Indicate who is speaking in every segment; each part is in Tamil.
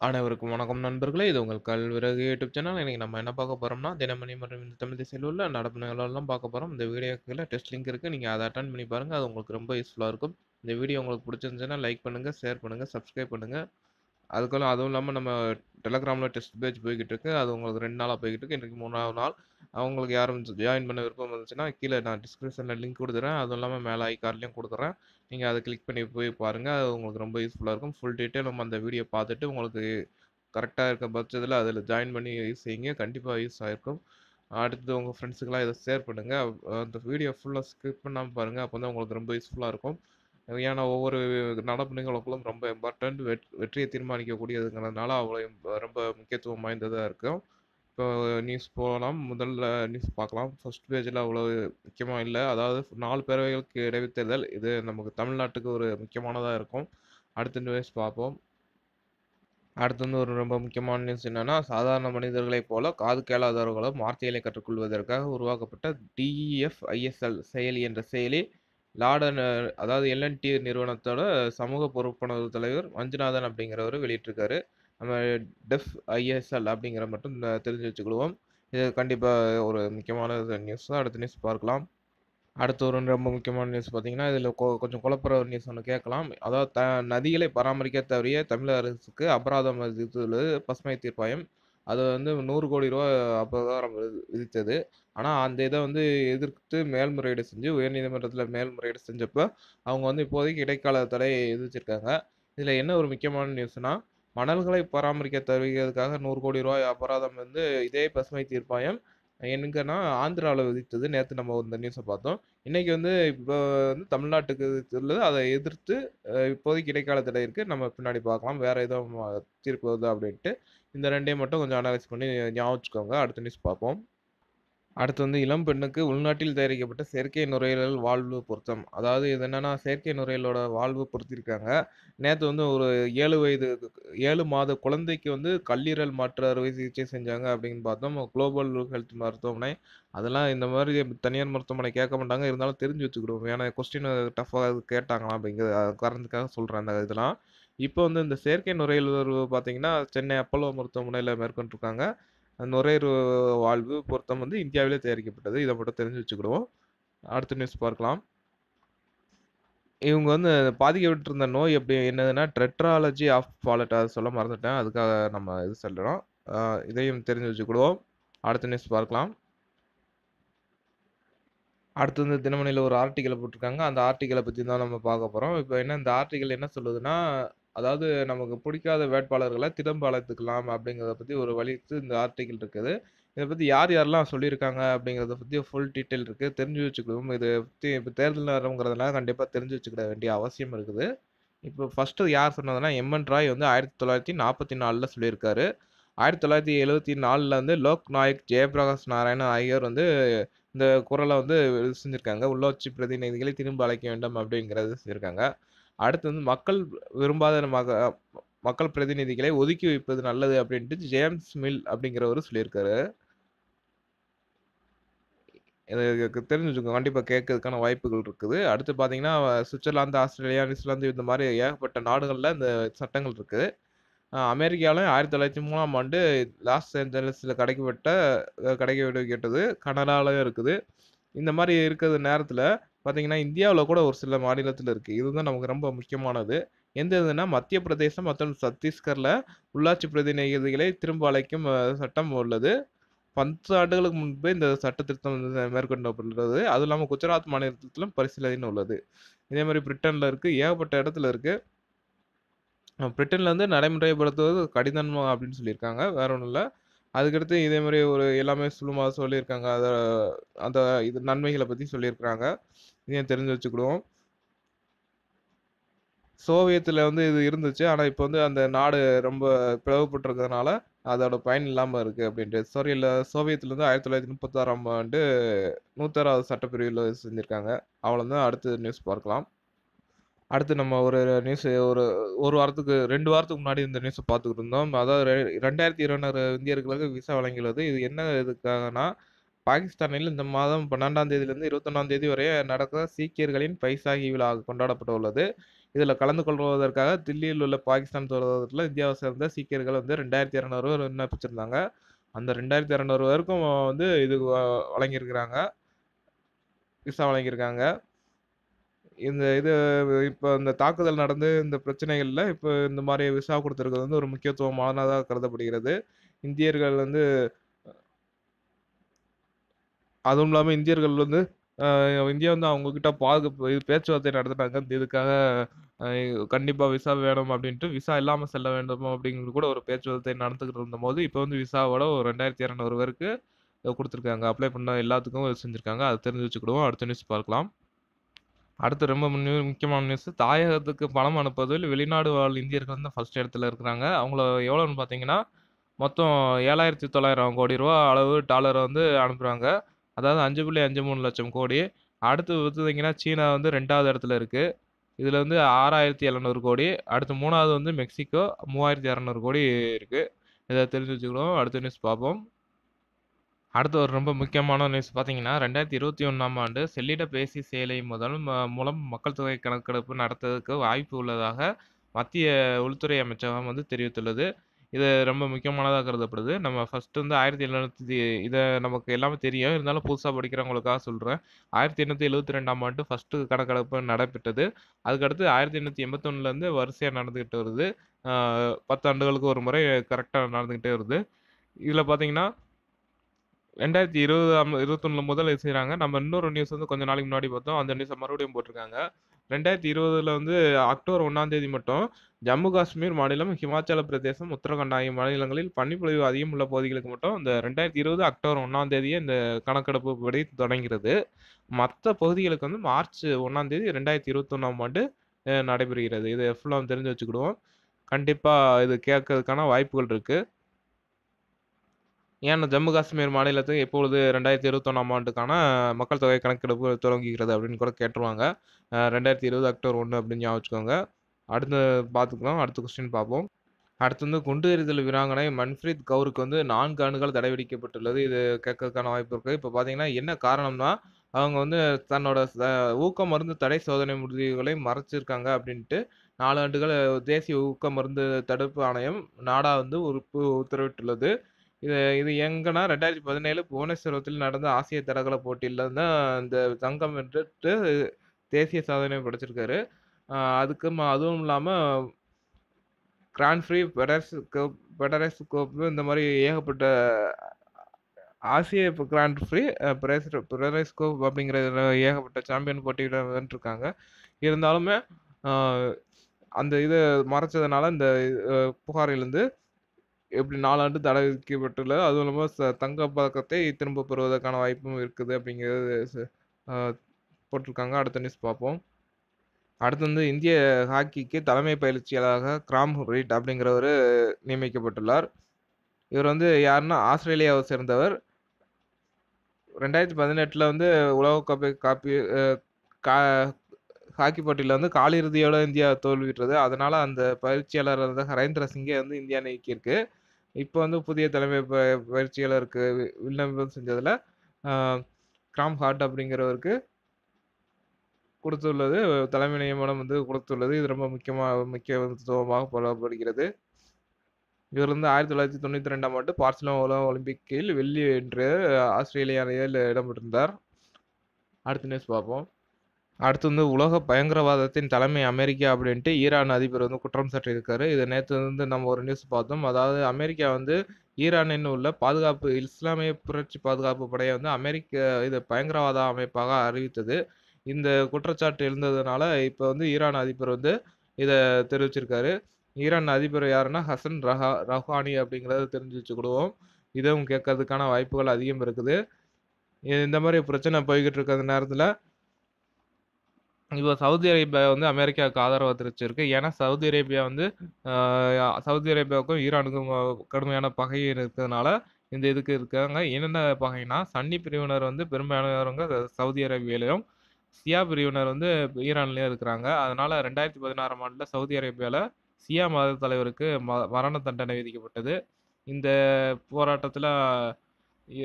Speaker 1: அனைவருக்கும் வணக்கம் நண்பர்களே! இது உங்கள் கல்விறகு யூடியூப் சேனல். இன்றைக்கி நம்ம என்ன பார்க்க போகிறோம்னா தினமணி மற்றும் இந்த தமிழ் திசையில் உள்ள நடப்பு நிகழ்வுலாம் பார்க்க போகிறோம் இந்த வீடியோக்கு டெஸ்ட் லிங்க் இருக்குது நீங்கள் அதை அட்டன் பண்ணி பாருங்கள் அது உங்களுக்கு ரொம்ப யூஸ்ஃபுல்லாக இருக்கும். இந்த வீடியோ உங்களுக்கு பிடிச்சிருந்துச்சுன்னா லைக் பண்ணுங்கள் ஷேர் பண்ணுங்கள் சப்ஸ்கிரைப் பண்ணுங்கள் அதுக்குள்ள அதுவும் இல்லாமல் நம்ம டெலகிராமில் டெஸ்ட் பேஜ் போய்கிட்டு இருக்கு. அது உங்களுக்கு ரெண்டு நாளாக போய்கிட்டு இருக்கு. இன்றைக்கு மூணாவது நாள். அவங்களுக்கு யாரும் ஜாயின் பண்ண விருப்பம் இருந்துச்சுன்னா, கீழே நான் டிஸ்கிரிப்ஷனில் லிங்க் கொடுத்துறேன் அதுவும் இல்லாமல் மேலே ஐக்கார்லேயும் கொடுக்குறேன் நீங்கள் அதை கிளிக் பண்ணி போய் பாருங்கள் அது உங்களுக்கு ரொம்ப யூஸ்ஃபுல்லாக இருக்கும். ஃபுல் டீட்டெயில் நம்ம அந்த வீடியோ பார்த்துட்டு உங்களுக்கு கரெக்டாக இருக்க பட்சத்தில் அதில் ஜாயின் பண்ணி யூஸ் செய்யுங்க. கண்டிப்பாக யூஸ் ஆகிருக்கும் அடுத்து உங்கள் ஃப்ரெண்ட்ஸுக்கெல்லாம் இதை ஷேர் பண்ணுங்கள் அந்த வீடியோ ஃபுல்லாக ஸ்கிப் பண்ணாம அப்போ தான் உங்களுக்கு ரொம்ப யூஸ்ஃபுல்லாக இருக்கும். ஏன்னா ஒவ்வொரு நடப்பு நிகழ்வுகளும் ரொம்ப இம்பார்ட்டண்ட் வெற் வெற்றியை தீர்மானிக்கக்கூடியதுங்கிறதுனால அவ்வளோ ரொம்ப முக்கியத்துவம் வாய்ந்ததாக இருக்கும். இப்போ நியூஸ் போகலாம் முதல்ல நியூஸ் பார்க்கலாம். ஃபர்ஸ்ட் பேஜில் அவ்வளோ முக்கியமாக இல்லை அதாவது நாலு பேரவைகளுக்கு இடைத்தேர்தல். இது நமக்கு தமிழ்நாட்டுக்கு ஒரு முக்கியமானதாக இருக்கும். அடுத்த நியூஸ் பார்ப்போம். அடுத்து வந்து ஒரு ரொம்ப முக்கியமான நியூஸ் என்னென்னா சாதாரண மனிதர்களைப் போல காது கேளாதவர்களும் வார்த்தைகளை கற்றுக்கொள்வதற்காக உருவாக்கப்பட்ட டிஇஎஃப்-ஐஎஸ்எல் செயலி என்ற செயலி லாடன் அதாவது எல்என்டி நிறுவனத்தோட சமூக பொறுப்புணர்வு தலைவர் மஞ்சுநாதன் அப்படிங்கிறவர் வெளியிட்டிருக்காரு. நம்ம டெஃப் ஐஎஸ்எல் அப்படிங்கிற மட்டும் தெரிஞ்சு வச்சுக்கிடுவோம். இது கண்டிப்பாக ஒரு முக்கியமான நியூஸ் தான். அடுத்த நியூஸ் பார்க்கலாம். அடுத்து ஒரு ரொம்ப முக்கியமான நியூஸ் பார்த்தீங்கன்னா, இதில் கொ கொஞ்சம் குழப்புற ஒரு நியூஸ் ஒன்று கேட்கலாம். அதாவது த நதிகளை பராமரிக்க தவறிய தமிழக அரசுக்கு அபராதம் விதித்துள்ளது பசுமை தீர்ப்பாயம். அது வந்து நூறு கோடி ரூபா அபராதம் விதித்தது. ஆனால் அந்த இதை வந்து எதிர்த்து மேல்முறையீடு செஞ்சு உயர்நீதிமன்றத்தில் மேல்முறையீடு செஞ்சப்போ அவங்க வந்து இப்போதைக்கு இடைக்கால தடை எதிர்த்திருக்காங்க இதில் என்ன ஒரு முக்கியமான நியூஸ்னால் மணல்களை பராமரிக்க தருவிக்கிறதுக்காக நூறு கோடி ரூபாய் அபராதம் வந்து இதே பசுமை தீர்ப்பாயம் எங்கன்னா ஆந்திராவில் விதித்தது. நேற்று நம்ம இந்த நியூஸை பார்த்தோம். இன்றைக்கி வந்து இப்போ வந்து தமிழ்நாட்டுக்கு உள்ளது அதை எதிர்த்து இப்போதைக்கு இடைக்கால தடை இருக்குது நம்ம பின்னாடி பார்க்கலாம். வேறு எதுவும் தீர்ப்பு வருது அப்படின்ட்டு. இந்த ரெண்டையும் மட்டும் கொஞ்சம் அனலைஸ் பண்ணி ஞாபகம் வச்சுக்கோங்க. அடுத்த நியூஸ் பார்ப்போம். அடுத்து வந்து இளம் பெண்ணுக்கு உள்நாட்டில் தயாரிக்கப்பட்ட செயற்கை நுரையீரல் வாழ்வு பொருத்தம். அதாவது இது என்னென்னா செயற்கை நுரையீரலோட வாழ்வு பொருத்தியிருக்காங்க. நேற்று வந்து ஒரு ஏழு வயது ஏழு மாத குழந்தைக்கு வந்து கல்லீரல் மாற்று அறுவை சிகிச்சை செஞ்சாங்க அப்படின்னு பார்த்தோம். குளோபல் ஹெல்த் மருத்துவமனை. அதெல்லாம் இந்த மாதிரி தனியார் மருத்துவமனை கேட்க மாட்டாங்க. இருந்தாலும் தெரிஞ்சு வச்சுக்கிடுவோம். ஏன்னா கொஸ்டின் டஃப்பாக கேட்டாங்களாம் அப்படிங்கிற காரணத்துக்காக சொல்கிறேன் அந்த இதெல்லாம். இப்போ வந்து இந்த செயற்கை நுரையீரல் பார்த்தீங்கன்னா, சென்னை அப்பல்லோ மருத்துவமனையில் மேற்கொண்டிருக்காங்க. நுரையீரல் வால்வு பொருத்தம் வந்து இந்தியாவிலே தயாரிக்கப்பட்டது. இதை மட்டும் தெரிஞ்சு வச்சுக்கிடுவோம். அடுத்த நியூஸ் பார்க்கலாம். இவங்க வந்து பாதிக்கப்பட்டிருந்த நோய் எப்படி என்னதுன்னா, டெட்ராலஜி ஆஃப் பாலட் சொல்ல மறந்துட்டேன். அதுக்காக நம்ம இது சொல்றோம். இதையும் தெரிஞ்சு வச்சுக்கிடுவோம். அடுத்த நியூஸ் பார்க்கலாம். அடுத்து வந்து தினமணியில் ஒரு ஆர்டிக்கலை போட்டிருக்காங்க. அந்த ஆர்டிக்கலை பற்றி தான் நம்ம பார்க்க போகிறோம் இப்போ என்ன இந்த ஆர்டிக்கல் என்ன சொல்லுதுன்னா, அதாவது நமக்கு பிடிக்காத வேட்பாளர்களை திரும்ப அழைத்துக்கலாம் அப்படிங்கிறத பற்றி ஒரு வழித்து இந்த ஆர்டிக்கிள் இருக்குது. இதை பற்றி யார் யாரெல்லாம் சொல்லியிருக்காங்க அப்படிங்கிறத பற்றி ஃபுல் டீட்டெயில் இருக்குது தெரிஞ்சு வச்சுக்கணும். இதை பற்றி இப்போ தேர்தல் நேரங்கிறதுனால கண்டிப்பாக தெரிஞ்சு வச்சுக்கிட வேண்டிய அவசியம் இருக்குது. இப்போ ஃபஸ்ட்டு யார் சொன்னதுன்னா, எம்.என். ராய் வந்து 1944ல சொல்லியிருக்காரு. 1974ல வந்து லோக் நாயக் ஜெயபிரகாஷ் நாராயணன் ஆகியோர் வந்து இந்த குரலை வந்து செஞ்சுருக்காங்க உள்ளாட்சி பிரதிநிதிகளை திரும்ப அழைக்க வேண்டும் அப்படிங்கிறது செஞ்சிருக்காங்க. அடுத்து வந்து மக்கள் விரும்பாத மக மக்கள் பிரதிநிதிகளை ஒதுக்கி வைப்பது நல்லது அப்படின்ட்டு ஜேம்ஸ் மில் அப்படிங்கிறவரு சொல்லியிருக்காரு. இது தெரிஞ்சு வச்சுக்கோங்க. கண்டிப்பாக கேட்கறதுக்கான வாய்ப்புகள் இருக்குது. அடுத்து பார்த்தீங்கன்னா, சுவிட்சர்லாந்து, ஆஸ்திரேலியா, நியூசிலாந்து இந்த மாதிரி ஏகப்பட்ட நாடுகளில் இந்த சட்டங்கள் இருக்குது அமெரிக்காவிலும் ஆயிரத்தி தொள்ளாயிரத்தி மூணாம் ஆண்டு லாஸ் ஏஞ்சலஸில் கிடைக்கப்பட்ட கிடைக்க கேட்டது கனலாலையும் இருக்குது. இந்த மாதிரி இருக்கிற நேரத்தில் பார்த்தீங்கன்னா, இந்தியாவில் கூட ஒரு சில மாநிலத்தில் இருக்குது இதுதான் நமக்கு ரொம்ப முக்கியமானது. எந்த இதுனா மத்திய பிரதேசம் மற்றும் சத்தீஸ்கரில் உள்ளாட்சி பிரதிநிதிகளை திரும்ப அழைக்கும் சட்டம் உள்ளது. 10 ஆண்டுகளுக்கு முன்பே இந்த சட்ட திருத்தம் மேற்கொள்ளப்பட்டுள்ளது. அதுவும் இல்லாமல் குஜராத் மாநிலத்திலும் பரிசீலனை உள்ளது. இதே மாதிரி பிரிட்டனில் இருக்குது ஏகப்பட்ட இடத்துல இருக்குது பிரிட்டன்ல வந்து நடைமுறைப்படுத்துவது கடினமாக அப்படின்னு சொல்லியிருக்காங்க. வேற ஒன்றும் இல்லை அதுக்கடுத்து இதே மாதிரி ஒரு எல்லாமே சுலமா சொல்லியிருக்காங்க. அதை அந்த இது நன்மைகளை பற்றி சொல்லியிருக்காங்க. இதையும் தெரிஞ்சு வச்சுக்கிடுவோம். சோவியத்தில் வந்து இது இருந்துச்சு. ஆனால் இப்போ வந்து அந்த நாடு ரொம்ப பிளவுபட்டுருக்கிறதுனால அதோட பயன் இல்லாமல் இருக்குது அப்படின்ட்டு. சோரியல்ல சோவியத்ல இருந்து 1936ஆம் ஆண்டு 106வது சட்டப்பிரிவில் செஞ்சுருக்காங்க அவ்வளோதான். அடுத்து நியூஸ் பார்க்கலாம். அடுத்து நம்ம ஒரு நியூஸ் ஒரு ஒரு வாரத்துக்கு ரெண்டு வாரத்துக்கு முன்னாடி இந்த நியூஸை பார்த்துக்கிட்டு இருந்தோம். அதாவது 2200 இந்தியர்களுக்கு விசா வழங்கியுள்ளது. இது என்ன இதுக்காகனா, பாகிஸ்தானில் இந்த மாதம் 12ஆம் தேதியிலிருந்து 21ஆம் தேதி வரை நடக்க சீக்கியர்களின் பைசாகி விழா கொண்டாடப்பட்டுள்ளது. இதில் கலந்து கொள்வதற்காக தில்லியில் உள்ள பாகிஸ்தான் தூதரகத்தில் இந்தியாவை சேர்ந்த சீக்கியர்கள் வந்து ரெண்டாயிரத்தி இரநூறு பேர் விண்ணப்பிச்சிருந்தாங்க. அந்த ரெண்டாயிரத்தி இரநூறு பேருக்கும் வந்து இது வ- வழங்கியிருக்கிறாங்க. விசா வழங்கியிருக்காங்க. இந்த இது இப்போ இந்த தாக்குதல் நடந்து இந்த பிரச்சனைகளில் இப்போ இந்த மாதிரி விசா கொடுத்துருக்கிறது வந்து ஒரு முக்கியத்துவமானதாக கருதப்படுகிறது. இந்தியர்கள் வந்து அதுவும் இல்லாமல் இந்தியர்கள் வந்து இந்தியா வந்து அவங்கக்கிட்ட பாதுகாப்பு இது பேச்சுவார்த்தை நடத்துனாங்க. இந்த இதுக்காக கண்டிப்பாக விசா வேணும் அப்படின்ட்டு விசா இல்லாமல் செல்ல வேண்டும் அப்படிங்கிறது கூட ஒரு பேச்சுவார்த்தை நடந்துக்கிட்டு இருந்தபோது இப்போ வந்து விசாவோட ஒரு ரெண்டாயிரத்தி இரநூறு பேருக்கு கொடுத்துருக்காங்க. அப்ளை பண்ண எல்லாத்துக்கும் செஞ்சுருக்காங்க. அதை தெரிஞ்சு வச்சுக்கிடுவோம். அடுத்த நியூஸ் பார்க்கலாம். அடுத்து ரொம்ப முக்கியமான நியூஸ் தாயகத்துக்கு பணம் அனுப்புவதில் வெளிநாடு வாழ் இந்தியர்கள் வந்து ஃபர்ஸ்ட் இடத்துல இருக்கிறாங்க. அவங்கள எவ்வளோன்னு பார்த்தீங்கன்னா மொத்தம் ஏழாயிரத்தி தொள்ளாயிரம் கோடி ரூபா அளவு டாலரை வந்து அனுப்புகிறாங்க அதாவது அஞ்சு புள்ளி அஞ்சு மூணு லட்சம் கோடி. அடுத்து பார்த்தீங்கன்னா சீனா வந்து ரெண்டாவது இடத்துல இருக்குது இதில் வந்து ஆறாயிரத்தி எழுநூறு கோடி. அடுத்து மூணாவது வந்து மெக்சிகோ மூவாயிரத்தி இரநூறு கோடி இருக்குது இதை தெரிஞ்சு வச்சுக்கிறோம் அடுத்த நியூஸ் பார்ப்போம். அடுத்து ஒரு ரொம்ப முக்கியமான நியூஸ் பார்த்தீங்கன்னா ரெண்டாயிரத்தி இருபத்தி ஒன்றாம் ஆண்டு செல்லிடப்பேசி செயலி முதல் மூலம் மக்கள் தொகை கணக்கெடுப்பு நடத்துவதற்கு வாய்ப்பு உள்ளதாக மத்திய உள்துறை அமைச்சகம் வந்து தெரிவித்துள்ளது. இது ரொம்ப முக்கியமானதாக கருதப்படுது. நம்ம ஃபஸ்ட்டு வந்து ஆயிரத்தி எழுநூற்றி இதை நமக்கு எல்லாமே தெரியும். இருந்தாலும் புதுசாக படிக்கிறவங்களுக்காக சொல்கிறேன் ஆயிரத்தி எண்ணூற்றி எழுபத்தி ரெண்டாம் ஆண்டு ஃபஸ்ட்டு கணக்கெடுப்பு நடைபெற்றது. அதுக்கடுத்து ஆயிரத்தி எண்ணூற்றி எண்பத்தொன்னுலேருந்து வரிசையாக நடந்துக்கிட்டு வருது. பத்தாண்டுகளுக்கு பத்து ஆண்டுகளுக்கு ஒரு முறை கரெக்டாக நடந்துக்கிட்டே வருது. இதில் பார்த்தீங்கன்னா ரெண்டாயிரத்தி இருபது இருபத்தொன்னு முதல் செய்கிறாங்க நம்ம இன்னொரு நியூஸ் வந்து கொஞ்ச நாளைக்கு முன்னாடி பார்த்தோம். அந்த நியூஸை மறுபடியும் போட்டிருக்காங்க. ரெண்டாயிரத்தி இருபதுல வந்து அக்டோபர் ஒன்றாம் தேதி மட்டும் ஜம்மு காஷ்மீர் மாநிலம் ஹிமாச்சல பிரதேசம் உத்தரகண்ட் ஆகிய மாநிலங்களில் பனிப்பொழிவு அதிகம் உள்ள பகுதிகளுக்கு மட்டும் இந்த ரெண்டாயிரத்தி இருபது அக்டோபர் ஒன்றாம் தேதியே இந்த கணக்கெடுப்பு படி தொடங்கிறது மற்ற பகுதிகளுக்கு வந்து மார்ச் ஒன்றாம் தேதி ரெண்டாயிரத்தி இருபத்தொன்னாம் ஆண்டு நடைபெறுகிறது. இது ஃபுல்லாக தெரிஞ்சு வச்சுக்கிடுவோம். கண்டிப்பாக இது கேட்கறதுக்கான வாய்ப்புகள் இருக்குது ஏன்னா ஜம்மு காஷ்மீர் மாநிலத்துக்கு எப்பொழுது ரெண்டாயிரத்தி இருபத்தொன்னாம் ஆண்டுக்கான மக்கள் தொகை கணக்கெடுப்பு தொடங்குகிறது அப்படின்னு கூட கேட்டுருவாங்க. ரெண்டாயிரத்தி இருபது அக்டோபர் ஒன்று அப்படின்னு ஞாபகம் வச்சுக்கோங்க. அடுத்து பார்த்துக்கலாம். அடுத்த கொஸ்டின் பார்ப்போம். அடுத்து வந்து குண்டு எறிதல் வீராங்கனை மன்ஃப்ரீத் கவுருக்கு வந்து நான்கு ஆண்டுகள் தடை விதிக்கப்பட்டுள்ளது. இது கேட்கறதுக்கான வாய்ப்பு இருக்குது இப்போ பார்த்தீங்கன்னா என்ன காரணம்னா அவங்க வந்து தன்னோட ஊக்க மருந்து தடை சோதனை முடிவுகளை மறைச்சிருக்காங்க அப்படின்ட்டு நாலு ஆண்டுகள் தேசிய ஊக்க மருந்து தடுப்பு ஆணையம் நாடா வந்து உறுப்பு உத்தரவிட்டுள்ளது. இது இது எங்கன்னா ரெண்டாயிரத்தி பதினேழு புவனேஸ்வரத்தில் நடந்த ஆசிய தடகள போட்டியில் தான் இந்த தங்கம் வென்றுட்டு தேசிய சாதனை படைச்சிருக்காரு. அதுக்கு அதுவும் இல்லாமல் கிராண்ட் ஃப்ரீ பெடரஸ் கோப் பெடரஸ் கோப்பு இந்த மாதிரி ஏகப்பட்ட ஆசிய இப்போ கிராண்ட் ஃப்ரீ பிரேஸ் பிரேஸ் கோப் அப்படிங்கிற ஏகப்பட்ட சாம்பியன் போட்டியில் வென்றிருக்காங்க. இருந்தாலுமே அந்த இதை மறைச்சதுனால இந்த புகாரிலேருந்து புகாரிலிருந்து எப்படி நாலாண்டு தடை விதிக்கப்பட்டுள்ளது அதுவும் இல்லாமல் தங்க பதக்கத்தை திரும்ப பெறுவதற்கான வாய்ப்பும் இருக்குது அப்படிங்கிறது போட்டிருக்காங்க. அடுத்த நியூஸ் பார்ப்போம். அடுத்து வந்து இந்திய ஹாக்கிக்கு தலைமை பயிற்சியாளராக கிராம் ரீட் அப்படிங்கிறவர் நியமிக்கப்பட்டுள்ளார். இவர் வந்து யாருன்னா ஆஸ்திரேலியாவை சேர்ந்தவர். ரெண்டாயிரத்தி பதினெட்டில் வந்து உலகக்கோப்பை காப்பி கா ஹாக்கி போட்டியில் வந்து காலிறுதியோட இந்தியா தோல்விட்டுறது அதனால் அந்த பயிற்சியாளர் வந்து ஹரேந்திர சிங்கே வந்து இந்தியா நீக்கியிருக்கு. இப்போ வந்து புதிய தலைமை ப- பயிற்சியாளருக்கு வி- விண்ணப்பம் செஞ்சதில் கிராம் ஹார்ட் அப்படிங்கிறவருக்கு கொடுத்துள்ளது. தலைமை நியமனம் வந்து கொடுத்துள்ளது. இது ரொம்ப முக்கியமாக முக்கியத்துவமாக சொல்லப்படுகிறது இவர் வந்து ஆயிரத்தி தொள்ளாயிரத்தி தொண்ணூற்றி ரெண்டாம் ஆண்டு பார்சிலோனா ஒலிம்பிக்கில் வெள்ளி என்று ஆஸ்திரேலியாவில் அணியில் இடம்பெற்றிருந்தார் அடுத்த நியூஸ் பார்ப்போம். அடுத்து வந்து உலக பயங்கரவாதத்தின் தலைமை அமெரிக்கா அப்படின்ட்டு ஈரான் அதிபர் வந்து குற்றம் சாட்டியிருக்காரு. இதை நேற்று வந்து நம்ம ஒரு நியூஸ் பார்த்தோம். அதாவது அமெரிக்கா வந்து ஈரானில் உள்ள பாதுகாப்பு இஸ்லாமிய புரட்சி பாதுகாப்பு படையை வந்து அமெரிக்க இது பயங்கரவாத அமைப்பாக அறிவித்தது. இந்த குற்றச்சாட்டு எழுந்ததுனால இப்போ வந்து ஈரான் அதிபர் வந்து இதை தெரிவிச்சிருக்காரு. ஈரான் அதிபர் யாருன்னா ஹசன் ரஹா ரஹானி அப்படிங்கிறத தெரிஞ்சு வச்சுக்கிடுவோம். இதுவும் கேட்கறதுக்கான வாய்ப்புகள் அதிகம் இருக்குது. இந்த மாதிரி பிரச்சனை போய்கிட்டு இருக்கிற நேரத்தில் இப்போ சவுதி அரேபியா வந்து அமெரிக்காவுக்கு ஆதரவு தெரிவிச்சிருக்கு ஏன்னா சவுதி அரேபியா வந்து சவுதி அரேபியாவுக்கும் ஈரானுக்கும் கடுமையான பகை இருக்கிறதுனால இந்த இதுக்கு இருக்காங்க. என்னென்ன பகைனா சன்னி பிரிவினர் வந்து பெரும்பாலானவங்க சவுதி அரேபியாலையும் சியா பிரிவினர் வந்து ஈரான்லேயும் இருக்கிறாங்க. அதனால ரெண்டாயிரத்தி பதினாறாம் ஆண்டில் சவுதி அரேபியாவில் சியா மத தலைவருக்கு ம மரண தண்டனை விதிக்கப்பட்டது. இந்த போராட்டத்தில் இ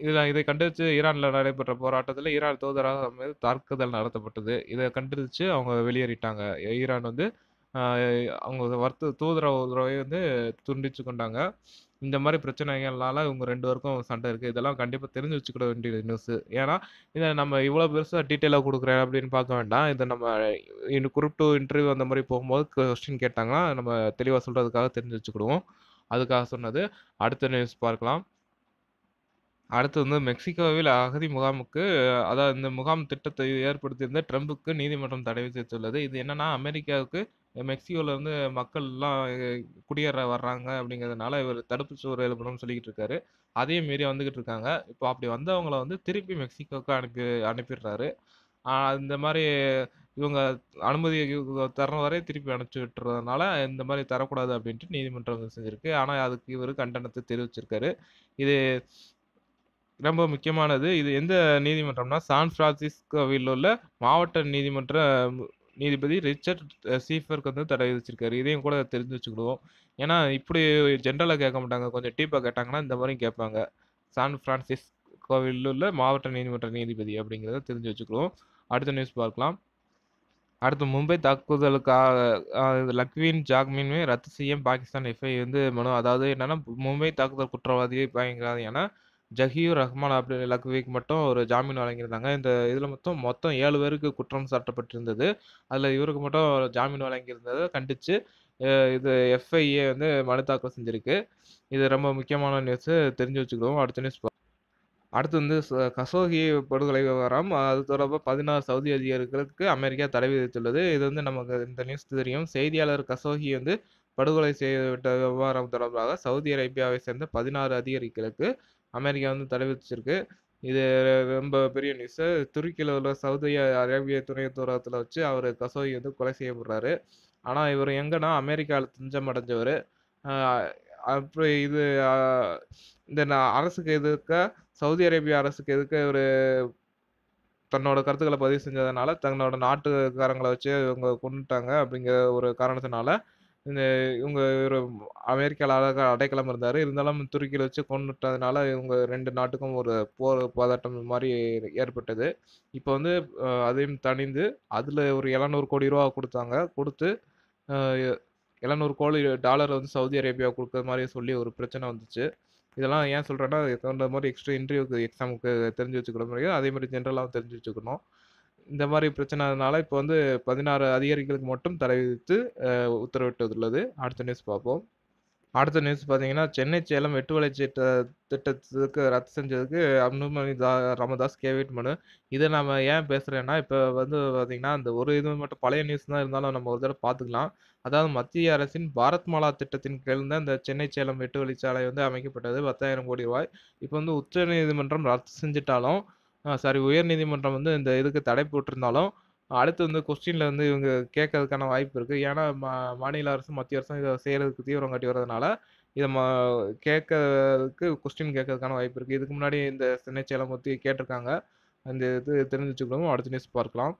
Speaker 1: இதில இதை கண்டிச்சு ஈரான்ல நடைபெற்ற போராட்டத்தில ஈரான் தூதரகம் மீது தாக்குதல் நடத்தப்பட்டது. இத கண்டிச்சு அவங்க வெளியேறிட்டாங்க. ஈரான் வந்து அ அவங்க வர்த்து தூதரக உறவை வந்து துண்டிச்சு கொண்டாங்க. இந்த மாரி பிரச்சனைகள்னால இவங்க 2 பேருக்கும் சண்டை இருக்கு. இதெல்லாம் கண்டிப்பா தெரிஞ்சு வச்சுக்கிட வேண்டிய நியூஸு. ஏன்னா, இத நம்ம இவ்வளோ பெருசா டீட்டெயிலா குடுக்குறேன் அப்படின்னு பார்க்க வேண்டாம். இத நம்ம இன் குரூப் 2 இன்டர்வியூ அந்த மாரி போகும்போது கொஸ்டின் கேட்டாங்கன்னா, நம்ம தெளிவா சொல்றதுக்காக தெரிஞ்சு வச்சுக்கிடுவோம். அதுக்காக சொன்னது. அடுத்த நியூஸ் பார்க்கலாம். அடுத்து வந்து மெக்சிகோவில் அகதி முகாமுக்கு அதாவது இந்த முகாம் திட்டத்தை ஏற்படுத்தியிருந்த ட்ரம்புக்கு நீதிமன்றம் தடை விதித்துள்ளது. இது என்னன்னா, அமெரிக்காவுக்கு மெக்சிகோலேருந்து மக்கள்லாம் குடியேற வர்றாங்க அப்படிங்கிறதுனால, இவர் தடுப்பு சுவர் எழுப்பணும்னு சொல்லிக்கிட்டு இருக்காரு. அதையும் மீறி வந்துக்கிட்டு இருக்காங்க. இப்போ அப்படி வந்தவங்கள வந்து திருப்பி மெக்சிகோவுக்கு அனுப்பி அனுப்பிடுறாரு. இந்த மாதிரி இவங்க அனுமதி தர்ற வரை திருப்பி அனுப்பிச்சு விட்டுறதுனால, இந்த மாதிரி தரக்கூடாது அப்படின்ட்டு நீதிமன்றம் செஞ்சிருக்கு. ஆனால் அதுக்கு இவரு கண்டனத்தை தெரிவிச்சிருக்காரு. இது ரொம்ப முக்கியமானது. இது எந்த நீதிமன்றம்னா, சான் பிரான்சிஸ்கோவில் உள்ள மாவட்ட நீதிமன்ற நீதிபதி ரிச்சர்ட் சீஃபருக்கு வந்து தடை விதிச்சிருக்காரு. இதையும் கூட தெரிஞ்சு வச்சுக்கிடுவோம். ஏன்னா, இப்படி ஜென்ரலாக கேட்க மாட்டாங்க. கொஞ்சம் டீப்பாக கேட்டாங்கன்னா, இந்த மாதிரி கேட்பாங்க. சான் பிரான்சிஸ்கோவில் உள்ள மாவட்ட நீதிமன்ற நீதிபதி அப்படிங்கிறத தெரிஞ்சு வச்சுக்கிடுவோம். அடுத்த நியூஸ் பார்க்கலாம். அடுத்து மும்பை தாக்குதலுக்காக லக்வீன் லக்வின் ரத்து செய்யும் பாகிஸ்தான் எஃப்ஐ வந்து மனு அதாவது என்னென்னா மும்பை தாக்குதல் குற்றவாளி பயங்கரவாதியான ஜஹீர் ரஹ்மான் அப்படி லக்விக்கு மட்டும் ஒரு ஜாமீன் வழங்கியிருந்தாங்க. இந்த இதில் மொத்தம் மொத்தம் ஏழு பேருக்கு குற்றம் சாட்டப்பட்டிருந்தது. அதில் இவருக்கு மட்டும் ஜாமீன் வழங்கியிருந்ததை கண்டித்து இது எஃப்ஐஏ வந்து மனு தாக்கல் செஞ்சுருக்கு இது ரொம்ப முக்கியமான நியூஸு தெரிஞ்சு வச்சுக்கிடுவோம். அடுத்த நியூஸ் அடுத்து வந்து கசோகி படுகொலை விவகாரம். அது தொடர்பாக பதினாறு சவுதி அதிகாரிகளுக்கு அமெரிக்கா தடை விதித்துள்ளது. இது வந்து நமக்கு இந்த நியூஸ் தெரியும். செய்தியாளர் கசோகி வந்து படுகொலை செய்யப்பட்ட விவகாரம் தொடர்பாக சவுதி அரேபியாவை சேர்ந்த 16 அதிகாரிகளுக்கு அமெரிக்கா வந்து தடை விதிச்சிருக்கு. இது ரொம்ப பெரிய நியூஸு. துருக்கியில் உள்ள சவுதி அரேபிய துணை தூரத்தில் வச்சு அவர் கசோகி வந்து கொலை செய்யப்படுறாரு. ஆனால் இவர் எங்கன்னா அமெரிக்காவில் துஞ்சம் அடைஞ்சவர் அப்புறம் இது இந்த அரசுக்கு எதிர்க்க சவுதி அரேபிய அரசுக்கு எதிர்க்க இவர் தன்னோட கருத்துக்களை பதிவு செஞ்சதுனால, தன்னோட நாட்டுக்காரங்களை வச்சு இவங்க கொண்டுட்டாங்க அப்படிங்கிற ஒரு காரணத்தினால, இந்த இவங்க ஒரு அமெரிக்கால அழகா அடைக்கலம் இருந்தார் இருந்தாலும் துருக்கியில் வச்சு கொண்டுட்டதுனால இவங்க ரெண்டு நாட்டுக்கும் ஒரு போர் பதட்டம் மாதிரி ஏற்பட்டது. இப்போ வந்து அதையும் தணிந்து, அதில் ஒரு இரநூறு கோடி ரூபா கொடுத்தாங்க கொடுத்து எழுநூறு கோடி டாலர் வந்து சவுதி அரேபியா கொடுக்குற மாதிரி சொல்லி ஒரு பிரச்சனை வந்துச்சு. இதெல்லாம் ஏன் சொல்கிறேன்னா தகுந்த மாதிரி எக்ஸ்ட்ரா இன்டர்வியூக்கு எக்ஸாமுக்கு தெரிஞ்சு வச்சுக்கிற மாதிரி அதே மாதிரி ஜென்ரலாகவும் தெரிஞ்சு வச்சுக்கணும். இந்த மாதிரி பிரச்சனைனால இப்போ வந்து 16 அதிகாரிகளுக்கு மட்டும் தடை விதித்து உத்தரவிட்டுள்ளது. அடுத்த நியூஸ் பார்ப்போம். அடுத்த நியூஸ் பார்த்தீங்கன்னா, சென்னை சேலம் 8 வழிச்சீட்ட திட்டத்துக்கு ரத்து செஞ்சதுக்கு அப்னுமணி தா ராமதாஸ் கேவிட் மனு. இதை நம்ம ஏன் பேசுகிறேன்னா இப்போ வந்து பார்த்தீங்கன்னா, அந்த ஒரு இது மட்டும் பழைய நியூஸ் தான் இருந்தாலும் நம்ம ஒரு தடவை பார்த்துக்கலாம். அதாவது மத்திய அரசின் பாரத் மாலா திட்டத்தின் கீழ் தான் இந்த சென்னை சேலம் வெட்டு வழிச்சாலை வந்து அமைக்கப்பட்டது. பத்தாயிரம் கோடி ரூபாய் இப்போ வந்து உச்சநீதிமன்றம் ரத்து செஞ்சுட்டாலும், சாரி உயர்நீதிமன்றம் வந்து இந்த இதுக்கு தடை போட்டிருந்தாலும், அடுத்து வந்து கொஸ்டின்ல வந்து இவங்க கேட்கறதுக்கான வாய்ப்பு இருக்குது ஏன்னா, மா மாநில அரசும், மத்திய அரசும் இதை செய்கிறதுக்கு தீவிரம் காட்டி வரதுனால, இதை ம கேட்கறதுக்கு கொஸ்டின் கேட்கறதுக்கான வாய்ப்பு இருக்குது இதுக்கு முன்னாடி இந்த சென்னை சேலம் பற்றி கேட்டிருக்காங்க. அந்த இது தெரிஞ்சுக்கணும் அடுத்த நியூஸ் பார்க்கலாம்.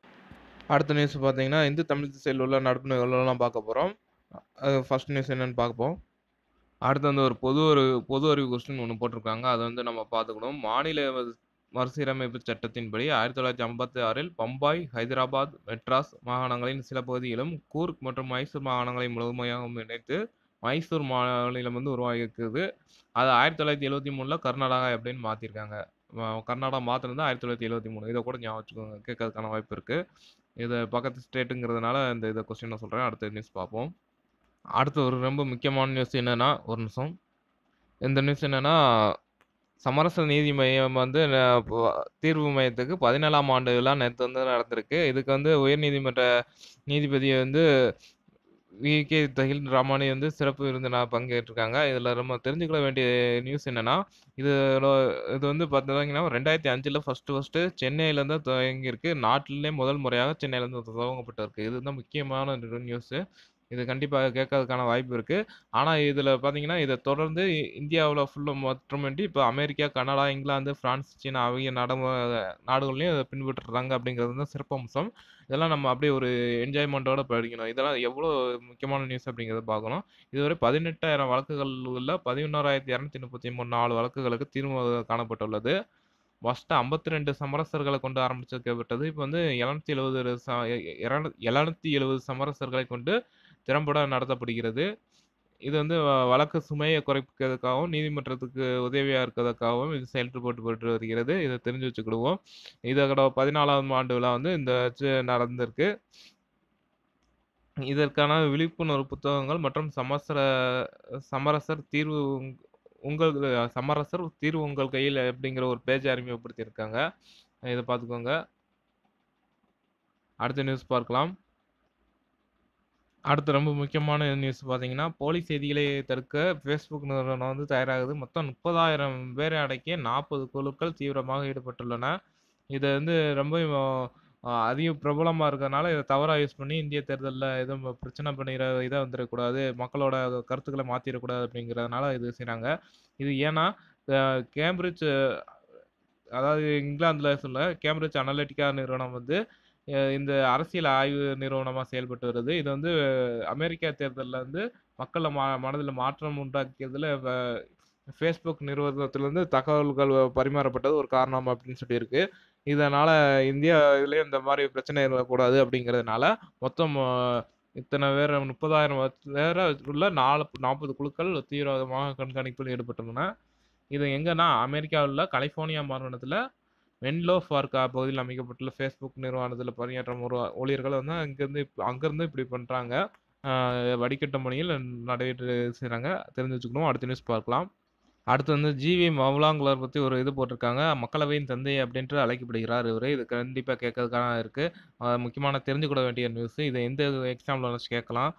Speaker 1: அடுத்த நியூஸ் பார்த்தீங்கன்னா, இந்து தமிழ் திசையில் உள்ள நடப்பு நிகழ்வுலாம் பார்க்க போகிறோம் அ ஃபர்ஸ்ட் நியூஸ் என்னென்னு பார்ப்போம். அடுத்து வந்து ஒரு பொது ஒரு பொது அறிவு கொஸ்டின் ஒன்று போட்டிருக்காங்க. அதை வந்து நம்ம பார்த்துக்கணும். மாநில மறுசீரமைப்பு சட்டத்தின்படி 1956ல் பம்பாய், ஹைதராபாத், மெட்ராஸ் மாகாணங்களின் சில பகுதிகளும், கூர்க் மற்றும் மைசூர் மாகாணங்களை முழுமையாகவும் இணைத்து மைசூர் மாநிலம் வந்து உருவாகியிருக்குது. அத 1973ல கர்நாடகா அப்படின்னு மாத்திருக்காங்க. ம கர்நாடகா மாத்துனது 1973. இத கூட ஞாபகம் வச்சுக்கோங்க. கேட்கறதுக்கான வாய்ப்பு இருக்குது இது பக்கத்து ஸ்டேட்டுங்கிறதுனால இந்த இதை கொஸ்டினை சொல்கிறேன் அடுத்த நியூஸ் பார்ப்போம். அடுத்து ஒரு ரொம்ப முக்கியமான நியூஸ் என்னென்னா ஒரு நிமிஷம். இந்த நியூஸ் என்னென்னா சமரச நீதி மையம் வந்து தீர்வு மையத்துக்கு 17ஆம் ஆண்டு விழா நேத்து வந்து நடந்திருக்கு. இதுக்கு வந்து உயர்நீதிமன்ற நீதிபதி வந்து வி.கே. தஹில் ரமானி வந்து சிறப்பு விருந்தினரா பங்கேற்றிருக்காங்க. இதில் நம்ம தெரிஞ்சுக்கொள்ள வேண்டிய நியூஸ் என்னன்னா, இது இது வந்து பார்த்தீங்கன்னா ரெண்டாயிரத்தி அஞ்சில் ஃபஸ்ட்டு ஃபஸ்ட்டு சென்னையிலேருந்து துவங்கியிருக்கு. நாட்டிலே முதல் முறையாக சென்னையிலேருந்து துவங்கப்பட்டிருக்கு துவங்கப்பட்டிருக்கு. இதுதான் முக்கியமான நியூஸு. இது கண்டிப்பாக கேட்கறதுக்கான வாய்ப்பு இருக்குது ஆனால் இதில் பார்த்தீங்கன்னா, இதை தொடர்ந்து இந்தியாவில் ஃபுல்லாக மட்டுமின்றி இப்போ அமெரிக்கா, கனடா, இங்கிலாந்து, ஃப்ரான்ஸ் சீனா ஆகிய நட நாடுகள்லையும் இதை பின்பற்றுறாங்க அப்படிங்கிறது தான் சிறப்பம்சம். இதெல்லாம் நம்ம அப்படியே ஒரு என்ஜாய்மெண்ட்டோட படிக்கணும். இதெல்லாம் எவ்வளோ முக்கியமான நியூஸ் அப்படிங்கிறத பார்க்கணும். இதுவரை பதினெட்டாயிரம் வழக்குகளில் பதினோராயிரத்தி இரநூத்தி முப்பத்தி மூணு நாலு வழக்குகளுக்கு தீர்வு காணப்பட்டுள்ளது. ஃபர்ஸ்ட்டாக ஐம்பத்தி ரெண்டு சமரசர்களை கொண்டு ஆரம்பிச்சு கேட்பட்டது இப்போ வந்து 770 ச எழுநூத்தி எழுபது சமரசர்களை கொண்டு திறம்பட நடத்தப்படுகிறது. இது வந்து வ வழக்கு சுமைய குறைக்கிறதுக்காகவும், நீதிமன்றத்துக்கு உதவியா இருக்கிறதுக்காகவும் இது செயல்பட்டு வருகிறது. இத தெரிஞ்சு வச்சுக்கிடுவோம். இதோட 14ஆம் ஆண்டு விழா வந்து இந்த ச்சு நடந்திருக்கு. இதற்கான விழிப்புணர்வு புத்தகங்கள் மற்றும் சமசர சமரசர் தீர்வு உங் உங்கள் சமரசர் தீர்வு உங்கள் கையில் அப்படிங்கிற ஒரு பேஜ் அறிமுகப்படுத்தியிருக்காங்க. இத பார்த்துக்கோங்க. அடுத்த நியூஸ் பார்க்கலாம். அடுத்து ரொம்ப முக்கியமான நியூஸ் பார்த்தீங்கன்னா, போலி செய்திகளை தடுக்க ஃபேஸ்புக் நிறுவனம் வந்து தயாராகுது. மொத்தம் 30,000 பேரை அடக்கிய 40 குழுக்கள் தீவிரமாக ஈடுபட்டுள்ளன. இதை வந்து ரொம்ப அதிக பிரபலமாக இருக்கிறதுனால இதை தவறாக யூஸ் பண்ணி இந்திய தேர்தலில் எதுவும் பிரச்சனை பண்ணிற இதாக வந்துடக்கூடாது மக்களோட கருத்துக்களை மாற்றிடக்கூடாது அப்படிங்கிறதுனால இது செய்கிறாங்க இது ஏன்னா, கேம்பிரிட்ஜ் அதாவது இங்கிலாந்தில் சொல்ல கேம்பிரிட்ஜ் அனலிட்டிக்கா நிறுவனம் வந்து இந்த அரசியல் ஆய்வு நிறுவனமாக செயல்பட்டு வருது. இது வந்து அமெரிக்கா தேர்தலில் வந்து மக்கள் மா மனதில் மாற்றம் உண்டாக்கியதில் ஃபேஸ்புக் Facebook நிறுவனத்திலிருந்து தகவல்கள் பரிமாறப்பட்டது ஒரு காரணம் அப்படின்னு சொல்லியிருக்கு. இதனால் இந்தியா இந்த மாதிரி பிரச்சனை இருக்கக்கூடாது அப்படிங்கிறதுனால, மொத்தம் இத்தனை பேர் 30,000 பேர உள்ள நாலு 40 குழுக்கள் தீவிரவாதமாக கண்காணிப்பில் ஈடுபட்டுள்ளன. இது எங்கன்னா, அமெரிக்காவில் கலிஃபோர்னியா மாநிலத்தில் மென்லோ பார்க் பகுதியில் அமைக்கப்பட்டுள்ள ஃபேஸ்புக் நிறுவனத்தில் பணியாற்றும் ஒரு ஊழியர்கள் வந்து அங்கேருந்து அங்கேருந்து இப்படி பண்ணுறாங்க வடிகட்ட மணியில் நடைபெற்று செய்கிறாங்க தெரிஞ்சு வச்சுக்கணும். அடுத்த நியூஸ் பார்க்கலாம். அடுத்து வந்து ஜி.வி. மவுலாங்கலர் பற்றி ஒரு இது போட்டிருக்காங்க. மக்களவையின் தந்தை அப்படின்ட்டு அழைக்கப்படுகிறார் இவரு. இது கண்டிப்பாக கேட்கறதுக்கான இருக்குது முக்கியமான தெரிஞ்சுக்கிட வேண்டிய நியூஸ். இதை எந்த எக்ஸாம்ல வேணாச்சும் கேட்கலாம்.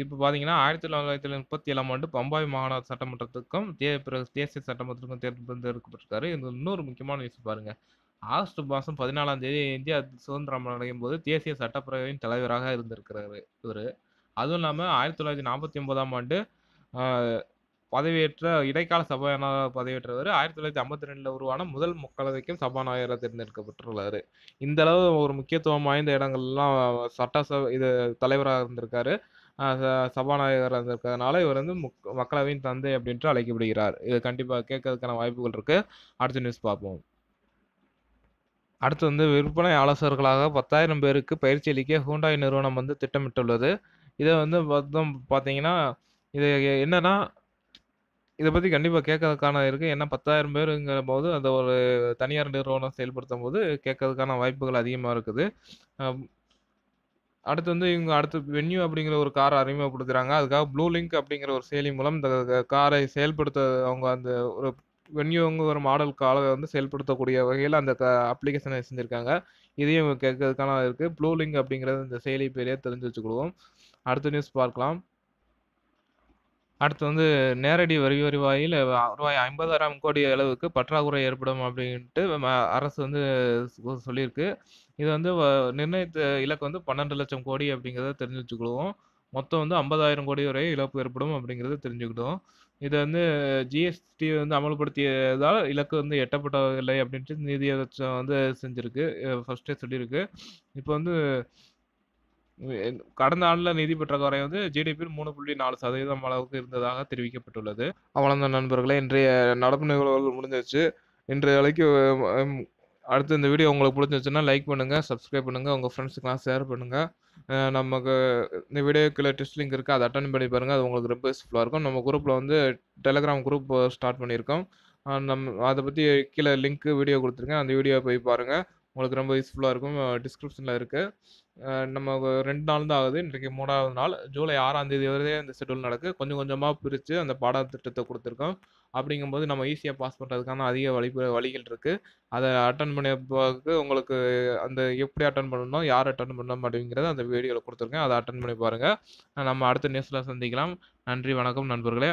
Speaker 1: இப்போ பார்த்தீங்கன்னா ஆயிரத்தி தொள்ளாயிரத்தி முப்பத்தி ஏழாம் ஆண்டு பம்பாய் மாகாண சட்டமன்றத்துக்கும், தே பிறகு தேசிய சட்டமன்றத்துக்கும் தேர்ந்தெடுக்கப்பட்டிருக்காரு. இது இன்னொரு முக்கியமான நியூஸ் பாருங்க. ஆகஸ்ட் மாதம் பதினாலாம் தேதி இந்தியா சுதந்திரம் அடையும் போது தேசிய சட்டப்பேரவையின் தலைவராக இருந்திருக்கிறாரு இவர் அதுவும் இல்லாமல் ஆயிரத்தி தொள்ளாயிரத்தி நாற்பத்தி ஒன்பதாம் ஆண்டு பதவியேற்ற இடைக்கால சபா பதவியேற்றவர் ஆயிரத்தி தொள்ளாயிரத்தி ஐம்பத்தி ரெண்டில் உருவான முதல் மக்களவைக்கும் சபாநாயகராக தேர்ந்தெடுக்கப்பட்டுள்ளாரு. இந்த அளவு ஒரு முக்கியத்துவம் வாய்ந்த இடங்கள்லாம் சட்டசபை இது தலைவராக இருந்திருக்காரு. சபாநாயகராக ச இருந்திருக்கிறதுனால, இவர் வந்து முக் மக்களவையின் தந்தை அப்படின்ட்டு அழைக்கப்படுகிறார். இது கண்டிப்பாக கேட்கறதுக்கான வாய்ப்புகள் இருக்கு. அடுத்த நியூஸ் பார்ப்போம். அடுத்து வந்து விற்பனை ஆலோசகர்களாக 10,000 பேருக்கு பயிற்சி அளிக்க ஹூண்டாய் நிறுவனம் வந்து திட்டமிட்டுள்ளது. இதை வந்து மொத்தம் பார்த்தீங்கன்னா, இது என்னன்னா, இத பத்தி கண்டிப்பா கேட்கறதுக்கான இருக்கு. ஏன்னா 10,000 பேருங்கம்போது, அந்த ஒரு தனியார் நிறுவனம் செயல்படுத்தும்போது கேட்கறதுக்கான வாய்ப்புகள் அதிகமா இருக்குது. அம் அடுத்து வந்து இவங்க அடுத்து வென்யூ அப்படிங்கிற ஒரு கார அறிமுகப்படுத்துறாங்க. அதுக்காக ப்ளூ லிங்க் அப்படிங்கிற ஒரு செயலி மூலம் இந்த காரை செயல்படுத்த அவங்க அந்த ஒரு வென்யூங்கிற ஒரு மாடல் கார வந்து செயல்படுத்தக்கூடிய வகையில அந்த க அப்ளிகேஷன செஞ்சிருக்காங்க. இதையும் கேட்கறதுக்கான இருக்கு. ப்ளூ லிங்க் அப்படிங்கிறது இந்த செயலி பேரே தெரிஞ்சு வச்சுக்கிடுவோம். அடுத்த நியூஸ் பார்க்கலாம். அடுத்து வந்து நேரடி வரி வருவாயில் ரூபாய் 50,000 கோடி அளவுக்கு பற்றாக்குறை ஏற்படும் அப்படின்ட்டு ம அரசு வந்து சொ சொல்லியிருக்கு. இது வந்து வ நிர்ணயித்த இலக்கு வந்து 12,00,000 கோடி அப்படிங்கிறத தெரிஞ்சு வச்சுக்கிடுவோம். மொத்தம் வந்து 50,000 கோடி வரை இழப்பு ஏற்படும் அப்படிங்கிறத தெரிஞ்சுக்கிட்டோம். இது வந்து ஜிஎஸ்டி வந்து அமல்படுத்தியதால் இலக்கு வந்து எட்டப்படவில்லை அப்படின்ட்டு நீதியரசம் வந்து செஞ்சிருக்கு. அ ஃபர்ஸ்ட்டே சொல்லியிருக்கு. இப்ப வந்து கடந்த ஆண்டில் நிதி பற்றாக்குறை வந்து ஜிடிபியில் 3.4% அளவுக்கு இருந்ததாக தெரிவிக்கப்பட்டுள்ளது. அவ்வளோதான் நண்பர்களே. இன்றைய நடப்பு நிகழ்வுகள் முடிஞ்சிருச்சு. இன்றைய வரைக்கும் அடுத்து இந்த வீடியோ உங்களுக்கு புடிச்சிருந்துச்சுன்னா லைக் பண்ணுங்கள் சப்ஸ்கிரைப் பண்ணுங்கள் உங்கள் ஃப்ரெண்ட்ஸுக்கெலாம் ஷேர் பண்ணுங்கள் நமக்கு இந்த வீடியோக்கு டெஸ்ட் லிங்க் இருக்குது அதை அட்டன் பண்ணி பாருங்கள் அது உங்களுக்கு ரொம்ப யூஸ்ஃபுல்லாக இருக்கும். நம்ம குரூப்பில் வந்து டெலகிராம் குரூப் ஸ்டார்ட் பண்ணியிருக்கோம். நம் அதை பற்றி கீழே லிங்க் வீடியோ கொடுத்துருக்கேன் அந்த வீடியோ போய் பாருங்கள் உங்களுக்கு ரொம்ப யூஸ்ஃபுல்லாக இருக்கும். டிஸ்கிரிப்ஷனில் இருக்குது நம்ம ரெண்டு நாள் தான் ஆகுது. இன்றைக்கு மூணாவது நாள். ஜூலை ஆறாம் தேதி வரை இந்த ஷெட்யூல் நடக்கு. கொஞ்சம் கொஞ்சமாக பிரித்து அந்த பாடத்திட்டத்தை கொடுத்துருக்கோம் அப்படிங்கும்போது நம்ம ஈஸியாக பாஸ் பண்ணுறதுக்கான அதிக வழி வழிகள் இருக்குது அதை அட்டன் பண்ணிப்பாக்கு உங்களுக்கு அந்த எப்படி அட்டன் பண்ணணும், யார் அட்டன் பண்ணணும் அப்படிங்கிறத அந்த வீடியோவில் கொடுத்துருக்கேன் அதை அட்டன் பண்ணி பாருங்கள் நம்ம அடுத்த நியூஸில் சந்திக்கலாம். நன்றி, வணக்கம் நண்பர்களே.